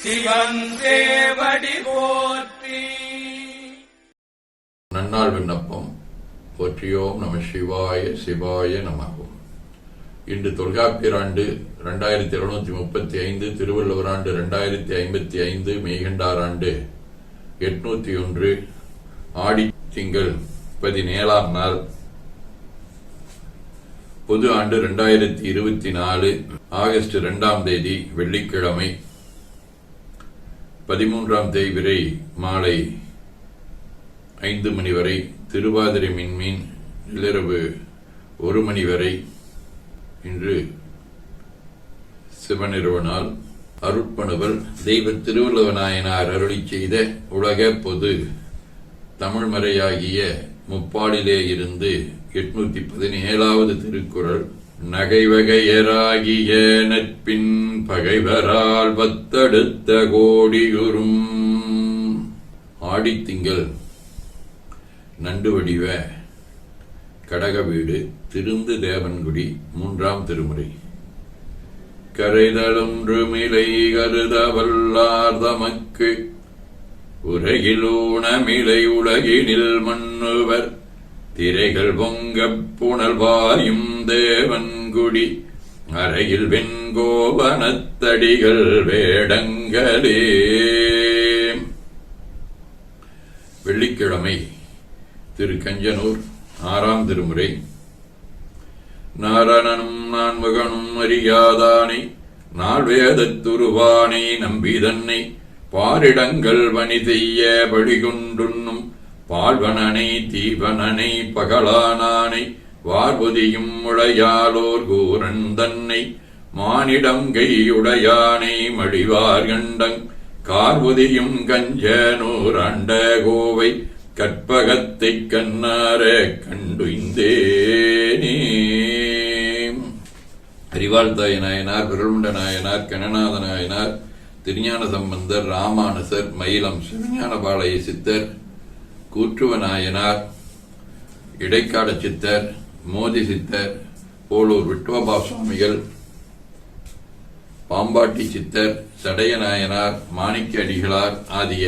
சிவன் போற்றி. நன்னாள் விண்ணப்பம். போற்றியோம் நம சிவாய சிவாய நமகும் இன்று தொல்காப்பிராண்டு இரண்டாயிரத்தி ரெண்டாயிரத்தி இருநூத்தி முப்பத்தி ஐந்து திருவள்ளுவர் ஆண்டு ரெண்டாயிரத்தி ஐம்பத்தி ஐந்து மெய்கண்டார் ஆண்டு எட்நூத்தி ஒன்று ஆடி திங்கள் பதினேழாம் நாள் பொது ஆண்டு ரெண்டாயிரத்தி இருபத்தி நாலு ஆகஸ்ட் இரண்டாம் தேதி வெள்ளிக்கிழமை பதிமூன்றாம் தேதி மாலை ஐந்து மணி வரை திருவாதிரை மின்மீன் நள்ளிரவு ஒரு மணி வரை இன்று சிவநிறுவனால் நாள் அருட்பணுவல் தெய்வ திருவள்ளுவநாயனார் அருளி செய்த உலக பொது தமிழ்மறையாகிய முப்பாடிலே இருந்து எட்நூத்தி பதினேழாவது திருக்குறள் நகைவகையராகிய நட்பின் பகைவரால் பத்தடுத்த கோடியுறும். ஆடித்திங்கள் நண்டு வடிவ. கடக வீடு. திருந்து தேவன்குடி. மூன்றாம் திருமுறை. கரைதலொன்று மிலை கருத வல்லார் தமக்கு உலகிலூனமிலை உலகினில் மன்னுவர் திரைகள் பொங்கப் புனல் பாயும் தேவன்குடி அறையில் வெண்கோபனத்தடிகள் வேடங்களே. வெள்ளிக்கிழமை திரு கஞ்சனூர் ஆறாம் திருமுறை. நாரணனும் நான்முகனும் அறியாதானை நால்வேதத் துருவானை நம்பிதன்னை பாரிடங்கள் பணி செய்ய பழிகொண்டுண்ணும் பால்வனனை தீவனனை பகலானானை வார்புதியும் உடையாலோர் கூரன் தன்னை மானிடம் கையுடையானை மடிவார் கண்டங் கார்புதியும் கஞ்சனூர் அண்ட கோவை கற்பகத்தைக் கண்ணார கண்டுய்ந்தேனே. அறிவாழ்த்தாய நாயனார் விரலுண்ட நாயனார் கணநாத நாயனார் திருஞான சம்பந்தர் ராமானுசர் மயிலம் சிவஞான பாளைய சித்தர் கூற்றுவநாயனார் இடைக்கால சித்தர் மோதி சித்தர் போலூர் விட்டோபா சுவாமிகள் பாம்பாட்டி சித்தர் சடையநாயனார் மாணிக்க அடிகளார் ஆகிய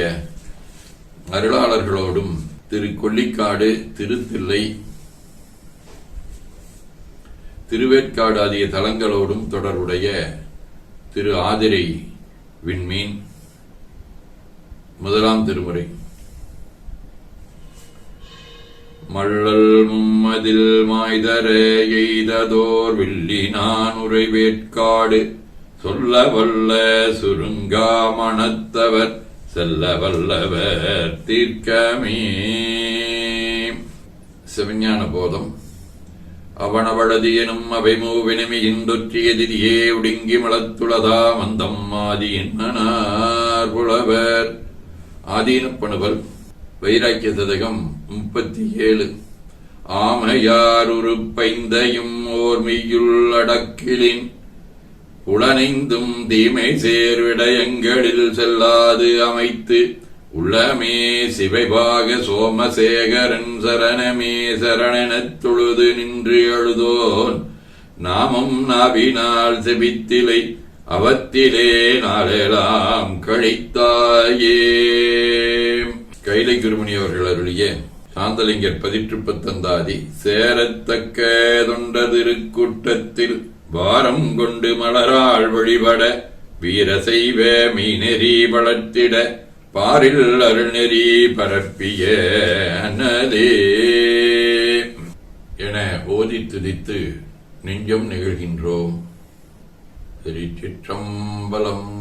அருளாளர்களோடும் திரு கொல்லிக்காடு திருத்தில்லை திருவேற்காடு ஆகிய தலங்களோடும் தொடர்புடைய திரு ஆதிரை விண்மீன் முதலாம் திருமுறை. மள்ளல் மும்மதில் மாய்தரே எய்ததோர் வில்லி நான் வேட்காடு. சொல்ல வல்ல சுருங்கா மணத்தவர் செல்ல வல்லவர் தீர்க்கமே. சிவஞான போதம். அவனவளது எனும் அவை மூவினமி இந்தொற்றியதிரியே ஒடுங்கி மலத்துளதா மந்தம் ஆதி என்னார் புலவர். ஆதீனப்பணுவல் வைராக்கிய சதகம் முப்பத்தி ஏழு ஆமையார் உருப்பைந்தையும் ஓர்மியுள் அடக்கிலின் புலனைந்தும் தீமை சேர் விடயங்களில் செல்லாது அமைத்து உள்ளமே சிவைபாக சோமசேகரன் சரணமே சரணெனத் தொழுது நின்று எழுதோன் நாமம் நாவினால் செபித்திலை அவத்திலே நாளெலாம் கழித்தாயே. கைலை குருமணி அவர்கள் அருளிய சாந்தலிங்கர் பதிற்றுப்பத்தந்தாதி சேரத்தக்க தொண்ட திருக்கூட்டத்தில் வாரம் கொண்டு மலராள் வழிபட வீரசைவ மீனெறி வளர்த்திட பாரில் அருள்நெறி பரப்பிய அனதே என ஓதி துதித்து நெஞ்சம் நிகழ்கின்றோம். திருச்சிற்றம்பலம்.